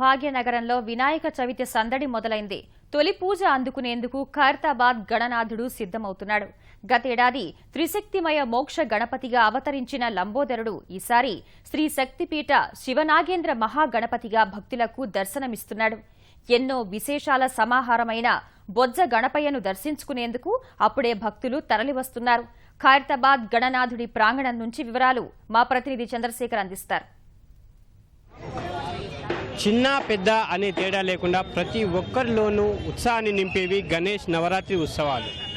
భాగ్యనగరంలో వినాయక చవితి సందడి మొదలైంది. తొలి పూజ అందుకునేందుకు ఖైరతాబాద్ గణనాథుడు సిద్ధమవుతున్నాడు. గతేడాది త్రిశక్తిమయ మోక్ష గణపతిగా అవతరించిన లంబోదరుడు ఈసారి శ్రీ శక్తిపీఠ శివనాగేంద్ర మహాగణపతిగా భక్తులకు దర్శనమిస్తున్నాడు. ఎన్నో విశేషాల సమాహారమైన బొజ్జ గణపయ్యను దర్శించుకునేందుకు అప్పుడే భక్తులు తరలివస్తున్నారు. ఖైరతాబాద్ గణనాథుడి ప్రాంగణం నుంచి వివరాలు మా ప్రతినిధి చంద్రశేఖర్ అందిస్తారు. చిన్న పెద్ద అనే తేడా లేకుండా ప్రతి ఒక్కరిలోనూ ఉత్సాహాన్ని నింపేవి గణేష్ నవరాత్రి ఉత్సవాలు.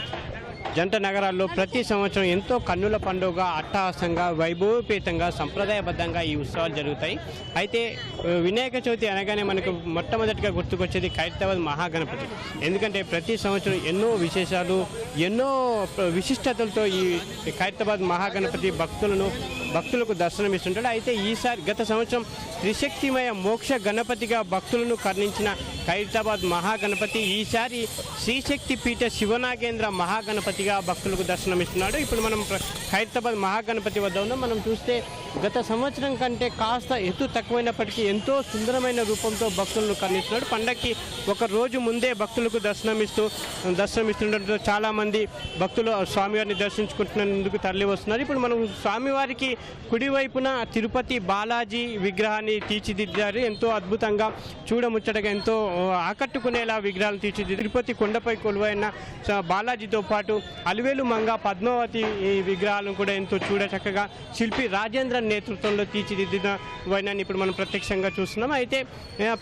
జంట నగరాల్లో ప్రతి సంవత్సరం ఎంతో కన్నుల పండుగ అట్టహాసంగా వైభవపేతంగా సంప్రదాయబద్ధంగా ఈ ఉత్సవాలు జరుగుతాయి. అయితే వినాయక చవితి అనగానే మనకు మొట్టమొదటిగా గుర్తుకొచ్చేది ఖైరతాబాద్ మహాగణపతి. ఎందుకంటే ప్రతి సంవత్సరం ఎన్నో విశేషాలు ఎన్నో ప్ర- విశిష్టతలతో ఈ ఖైరతాబాద్ మహాగణపతి భక్తులను భక్తులకు దర్శనమిస్తుంటాడు. అయితే ఈసారి గత సంవత్సరం త్రిశక్తిమయ మోక్ష గణపతిగా భక్తులను కర్ణించిన ఖైరతాబాద్ మహాగణపతి. ఈసారి శ్రీశక్తి పీఠ శివనాగేంద్ర మహాగణపతిగా భక్తులకు దర్శనమిస్తున్నాడు. ఇప్పుడు మనం ఖైరతాబాద్ మహాగణపతి వద్ద ఉన్నాం. మనం చూస్తే గత సంవత్సరం కంటే కాస్త ఎత్తు తక్కువైనప్పటికీ ఎంతో సుందరమైన రూపంతో భక్తులను కర్ణిస్తున్నాడు. పండక్కి ఒక రోజు ముందే భక్తులకు దర్శనమిస్తూ దర్శనమిస్తుండటంతో చాలామంది భక్తులు స్వామివారిని దర్శించుకుంటున్నందుకు తరలి వస్తున్నారు ఇప్పుడు మనం స్వామివారికి కుడివైపున తిరుపతి బాలాజీ విగ్రహాన్ని తీర్చిదిద్దారు. ఎంతో అద్భుతంగా చూడముచ్చటగా ఎంతో ఆకట్టుకునేలా విగ్రహాలు తీర్చిదిద్ది తిరుపతి కొండపై కొలువైన బాలాజీతో పాటు అలివేలు మంగ పద్మావతి ఈ విగ్రహాలను కూడా ఎంతో చూడ చక్కగా శిల్పి రాజేంద్ర నేతృత్వంలో తీర్చిదిద్దిన వైనాన్ని ఇప్పుడు మనం ప్రత్యక్షంగా చూస్తున్నాం. అయితే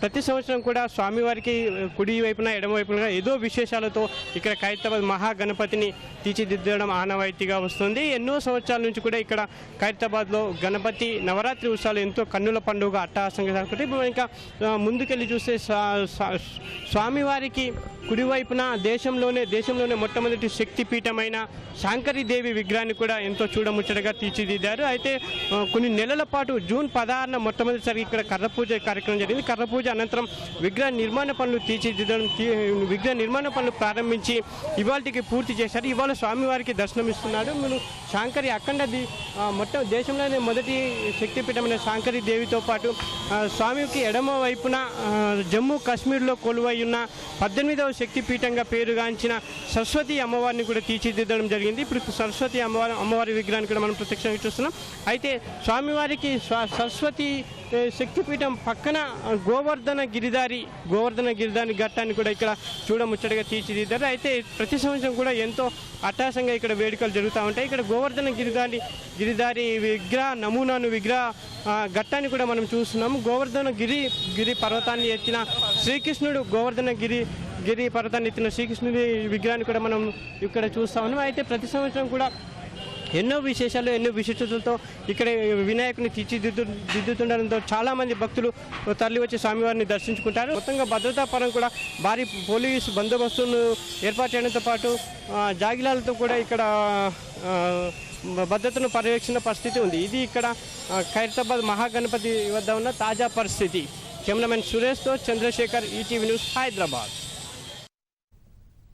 ప్రతి సంవత్సరం కూడా స్వామివారికి కుడి వైపున ఎడమ వైపున ఏదో విశేషాలతో ఇక్కడ ఖైరతాబాద్ మహాగణపతిని తీర్చిదిద్దడం ఆనవాయితీగా వస్తుంది. ఎన్నో సంవత్సరాల నుంచి కూడా ఇక్కడ ఖైరతాబాద్లో గణపతి నవరాత్రి ఉత్సవాలు ఎంతో కన్నుల పండుగ అట్టహాసంగా జరుగుతుంది ఇప్పుడు ఇంకా ముందుకెళ్ళి చూస్తే స్వామివారికి కుడివైపున దేశంలోనే దేశంలోనే మొట్టమొదటి శక్తిపీఠమైన శాంకరీదేవి విగ్రహాన్ని కూడా ఎంతో చూడముచ్చటగా తీర్చిదిద్దారు. అయితే కొన్ని నెలల పాటు జూన్ పదహారున మొట్టమొదటిసారి ఇక్కడ కర్ర పూజ కార్యక్రమం జరిగింది. కర్ర పూజ అనంతరం విగ్రహ నిర్మాణ పనులు తీర్చిదిద్దడం తీ- విగ్రహ నిర్మాణ పనులు ప్రారంభించి ఇవాళకి పూర్తి చేశారు. ఇవాళ స్వామివారికి దర్శనమిస్తున్నాడు. మీరు శాంకరి అఖండ మొట్ట దేశంలోనే మొదటి శక్తిపీఠమైన శాంకరి దేవితో పాటు పాటు స్వామికి ఎడమ వైపున జమ్మూ కాశ్మీర్లో కొలువై ఉన్న పద్దెనిమిదవ శక్తిపీఠంగా పేరుగాంచిన సరస్వతి అమ్మవారిని కూడా తీర్చిదిద్దడం జరిగింది. ఇప్పుడు సరస్వతి అమ్మవారి అమ్మవారి విగ్రహాన్ని కూడా మనం ప్రత్యక్షంగా చూస్తున్నాం. అయితే స్వామివారికి సరస్వతి శక్తిపీఠం పక్కన గోవర్ధన గిరిదారి గోవర్ధన గిరిదారి ఘట్టాన్ని కూడా ఇక్కడ చూడముచ్చటగా తీర్చిదిద్దారు. అయితే ప్రతి సంవత్సరం కూడా ఎంతో అట్టాసంగా ఇక్కడ వేడుకలు జరుగుతూ ఉంటాయి. ఇక్కడ గోవర్ధన గిరిదారి గిరిదారి విగ్రహ నమూనాను విగ్రహ ఘట్టాన్ని కూడా మనం చూస్తున్నాము. గోవర్ధన గిరి గిరి పర్వతాన్ని ఎత్తిన శ్రీకృష్ణుడు గోవర్ధన గిరి గిరి పర్వతాన్ని ఎత్తిన శ్రీకృష్ణుడి విగ్రహాన్ని కూడా మనం ఇక్కడ చూస్తా ఉన్నాం. అయితే ప్రతి సంవత్సరం కూడా ఎన్నో విశేషాలు ఎన్నో విశిష్టతలతో ఇక్కడ వినాయకుని తీర్చిదిద్దు దిద్దుతుండడంతో చాలామంది భక్తులు తరలి వచ్చి స్వామివారిని దర్శించుకుంటారు. మొత్తంగా భద్రతా పరం కూడా భారీ పోలీసు బందోబస్తును ఏర్పాటు చేయడంతో పాటు జాగిలాలతో కూడా ఇక్కడ భద్రతను పర్యవేక్షణ పరిస్థితి ఉంది. ఇది ఇక్కడ ఖైరతాబాద్ మహాగణపతి వద్ద ఉన్న తాజా పరిస్థితి. కెమెరామెన్ సురేష్తో చంద్రశేఖర్ ఈటీవీ న్యూస్ హైదరాబాద్.